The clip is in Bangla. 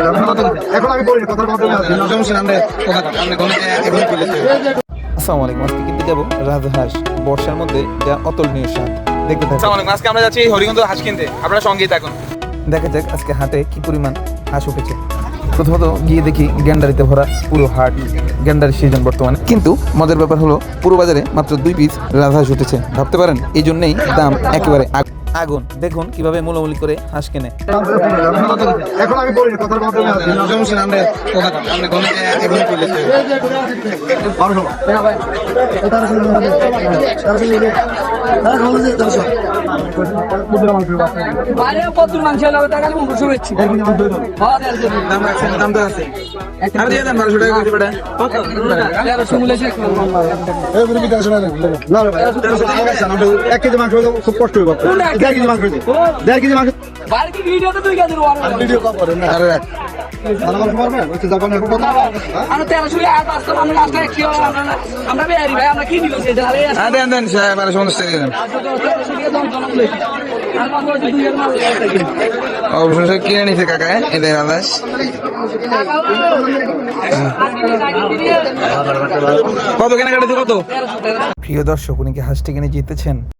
এখন আমি বলি কথার মাধ্যমে আছি আসসালামু আলাইকুম আজকে কিনতে যাব রাজহাঁস বর্ষার মধ্যে যা অতুলনীয় স্বাদ। দেখতে থাকুন। আসসালামু আলাইকুম আজকে আমরা যাচ্ছি হরিগঞ্জ হাঁস কিনতে। আপনারা সঙ্গেই থাকুন। দেখা যাক আজকে হাটে কি পরিমাণ হাঁস উঠেছে। প্রথমত গিয়ে দেখি গ্যান্ডারিতে ভরা পুরো হাট গ্যান্ডারি সিজন বর্তমানে। কিন্তু মজার ব্যাপার হলো পুরো বাজারে মাত্র দুই পিস রাজহাঁস উঠেছে। ভাবতে পারেন এই জন্যই দাম একেবারে আগ- আগুন। দেখুন কীভাবে মোলামুলি করে হাঁস কেনে। এখন আমি বলি কথার মাধ্যমে আছি। হ্যাঁ এক কেজি মাংস খুব কষ্ট হবে দেড় কেজি মাংস। দেড় কেজি মাংস। ভিডিও না। দুই অবশ্যই কিনে নিছে কাকা এদের আলাস কত কেনাকাটা কত? প্রিয় দর্শক উনি কি হাঁসটি কিনে জিতেছেন?